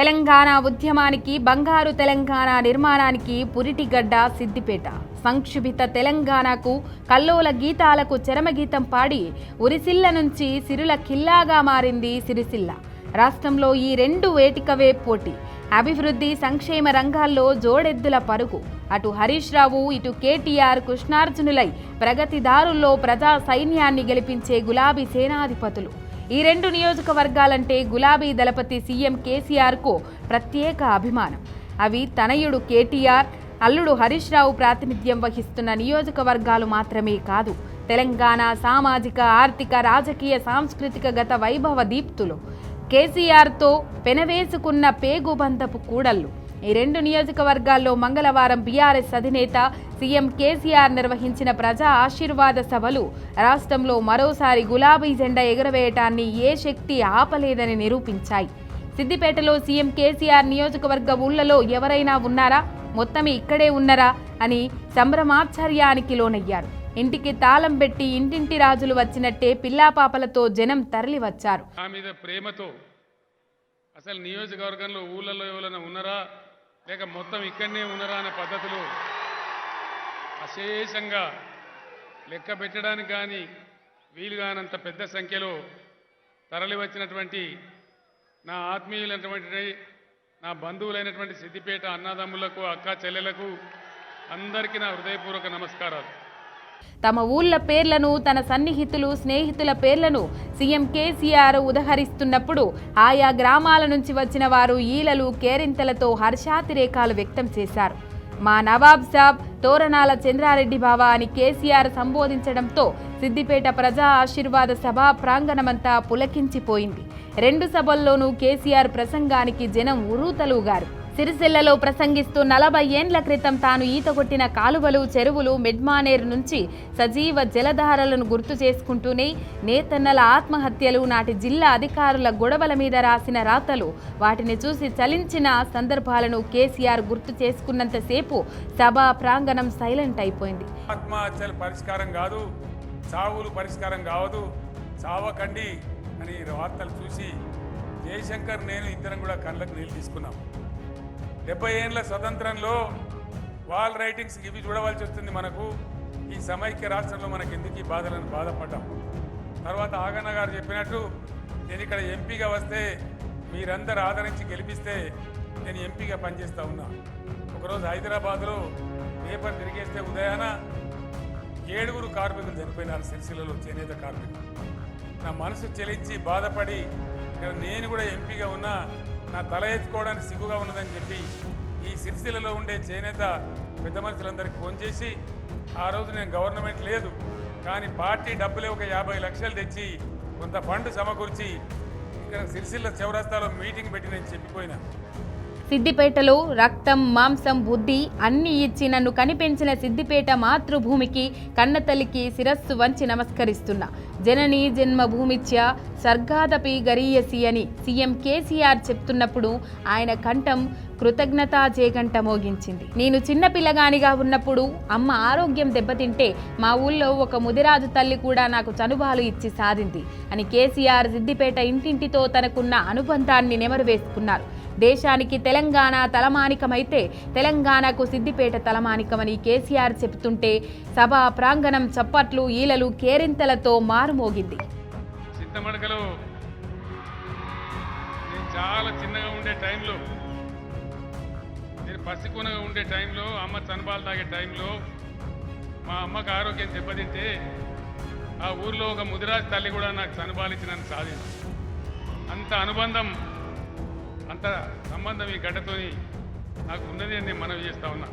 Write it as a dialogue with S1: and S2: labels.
S1: తెలంగాణ ఉద్యమానికి బంగారు తెలంగాణ నిర్మాణానికి పురిటిగడ్డ సిద్దిపేట. సంక్షుభిత తెలంగాణకు కల్లోల గీతాలకు చరమగీతం పాడి ఉరిసిల్ల నుంచి సిరుల కిల్లాగా మారింది సిరిసిల్ల. రాష్ట్రంలో ఈ రెండు వేటికవే పోటీ. అభివృద్ధి సంక్షేమ రంగాల్లో జోడెద్దుల పరుగు. అటు హరీష్ రావు ఇటు కేటీఆర్ కృష్ణార్జునులై ప్రగతిదారుల్లో ప్రజా సైన్యాన్ని గెలిపించే గులాబీ సేనాధిపతులు. ఈ రెండు నియోజకవర్గాలంటే గులాబీ దళపతి సీఎం కేసీఆర్కు ప్రత్యేక అభిమానం. అవి తనయుడు కేటీఆర్ అల్లుడు హరీష్ రావు ప్రాతినిధ్యం వహిస్తున్న నియోజకవర్గాలు మాత్రమే కాదు. తెలంగాణ సామాజిక ఆర్థిక రాజకీయ సాంస్కృతిక గత వైభవ దీప్తులు. కేసీఆర్తో పెనవేసుకున్న పేగుబంధపు కూడళ్ళు. ఈ రెండు నియోజకవర్గాల్లో మంగళవారం బీఆర్ఎస్ అధినేత సీఎం కేసీఆర్ నిర్వహించిన ప్రజా ఆశీర్వాద సభలు. రాష్ట్రంలో మరోసారి గులాబీ జెండా ఎగురవేయటాన్ని ఏ శక్తి ఆపలేదని నిరూపించాయి. సిద్దిపేటలో సీఎం కేసీఆర్ నియోజకవర్గ ఊళ్ళలో ఎవరైనా ఉన్నారా? మొత్తం ఇక్కడే ఉన్నారా? అని సంభ్రమాశ్చర్యానికి లోనయ్యారు. ఇంటికి తాళం పెట్టి ఇంటింటి రాజులు వచ్చినట్టే పిల్లాపాపలతో జనం తరలివచ్చారు.
S2: నా మీద ప్రేమతో అసలు నియోజకవర్గంలో ఊళ్ళలో ఎవరైనా ఉన్నారా? లేక మొత్తం ఇక్కడనే ఉన్నారా అనే అశేషంగా లెక్క పెట్టడానికి కానీ వీలు కానంత పెద్ద సంఖ్యలో తరలివచ్చినటువంటి నా ఆత్మీయులైనటువంటి నా బంధువులైనటువంటి సిద్దిపేట అన్నదమ్ములకు అక్క చెల్లెలకు అందరికీ నా హృదయపూర్వక నమస్కారాలు.
S1: తమ ఊళ్ళ పేర్లను తన సన్నిహితులు స్నేహితుల పేర్లను సీఎం కేసీఆర్ ఉదహరిస్తున్నప్పుడు ఆయా గ్రామాల నుంచి వచ్చిన వారు ఈలలు కేరింతలతో హర్షాతిరేకాలు వ్యక్తం చేశారు. మా నవాబ్ సాబ్ తోరణాల చంద్రారెడ్డి బావ అని కేసీఆర్ సంబోధించడంతో సిద్దిపేట ప్రజా ఆశీర్వాద సభ ప్రాంగణమంతా పులకించిపోయింది. రెండు సభల్లోనూ కేసీఆర్ ప్రసంగానికి జనం ఉరూతలుగారు. సిరిసిల్లలో ప్రసంగిస్తూ నలభై ఏండ్ల క్రితం తాను ఈత కొట్టిన కాలువలు చెరువులు మెడ్మానేర్ నుంచి సజీవ జలధారలను గుర్తు చేసుకుంటూనే నేతన్నల ఆత్మహత్యలు నాటి జిల్లా అధికారుల గొడవల మీద రాసిన రాతలు వాటిని చూసి చలించిన సందర్భాలను కేసీఆర్ గుర్తు చేసుకున్నంతసేపు సభా ప్రాంగణం సైలెంట్ అయిపోయింది.
S2: ఆత్మహత్యలు పరిష్కారం కాదు చావులు పరిష్కారం కావదు చావకండి అని వార్తలు చూసి జయశంకర్ నేను ఇద్దరం కూడా కళ్ళకు నీళ్ళు తీసుకున్నాం. డెబ్బై ఏళ్ళ స్వతంత్రంలో వాల్ రైటింగ్స్ ఇవి చూడవలసి వస్తుంది మనకు. ఈ సమైక్య రాష్ట్రంలో మనకి ఎందుకు ఈ బాధలను బాధపడ్డాం? తర్వాత ఆగన్న గారు చెప్పినట్టు నేను ఇక్కడ ఎంపీగా వస్తే మీరందరూ ఆదరించి గెలిపిస్తే నేను ఎంపీగా పనిచేస్తూ ఉన్నా. ఒకరోజు హైదరాబాద్లో పేపర్ తిరిగేస్తే ఉదయాన ఏడుగురు కార్మికులు చనిపోయినారు సిరిసిల్లలో చేనేత కార్మికులు. నా మనసు చెలించి బాధపడి ఇక్కడ నేను కూడా ఎంపీగా ఉన్నా నా తల ఎత్తుకోవడానికి సిగ్గుగా ఉన్నదని చెప్పి ఈ సిరిసిల్లలో ఉండే చేనేత పెద్ద మనుషులందరికీ ఫోన్ చేసి ఆ రోజు నేను గవర్నమెంట్ లేదు కానీ పార్టీ డబ్బులే ఒక యాభై లక్షలు తెచ్చి కొంత ఫండ్ సమకూర్చి ఇక్కడ సిరిసిల్ల చౌరస్తాలో మీటింగ్ పెట్టి నేను చెప్పిపోయినా.
S1: సిద్దిపేటలో రక్తం మాంసం బుద్ధి అన్ని ఇచ్చి నన్ను కనిపించిన సిద్దిపేట మాతృభూమికి కన్నతల్లికి శిరస్సు వంచి నమస్కరిస్తున్నా. జనని జన్మభూమిత్య స్వర్గాదపి గరీయసి అని సీఎం కేసీఆర్ చెప్తున్నప్పుడు ఆయన కంఠం కృతజ్ఞతా జేగంట మోగించింది. నేను చిన్న పిల్లగానిగా ఉన్నప్పుడు అమ్మ ఆరోగ్యం దెబ్బతింటే మా ఊళ్ళో ఒక ముదిరాజు తల్లి కూడా నాకు చనుబాలు ఇచ్చి సాధింది అని కేసీఆర్ సిద్దిపేట ఇంటింటితో తనకున్న అనుబంధాన్ని నెమరు వేసుకున్నారు దేశానికి తెలంగాణ తలమానికమైతే తెలంగాణకు సిద్దిపేట తలమానికమని కేసీఆర్ చెబుతుంటే సభ ప్రాంగణం చప్పట్లు ఈలలు కేరింతలతో మారుమోగింది.
S2: సిద్ధమడకలో నేను చాలా చిన్నగా ఉండే టైంలో నేను పసికొనగా ఉండే టైంలో అమ్మ చనబాలు తాగే టైంలో మా అమ్మకు ఆరోగ్యం దెబ్బతింటే ఆ ఊర్లో ఒక ముదిరాజ్ తల్లి కూడా నాకు చనబాలిచ్చి నన్ను సాధించి అంత అనుబంధం అంత సంబంధం ఈ గడ్డతోని నాకు ఉన్నది అని నేను మనవి చేస్తా ఉన్నా.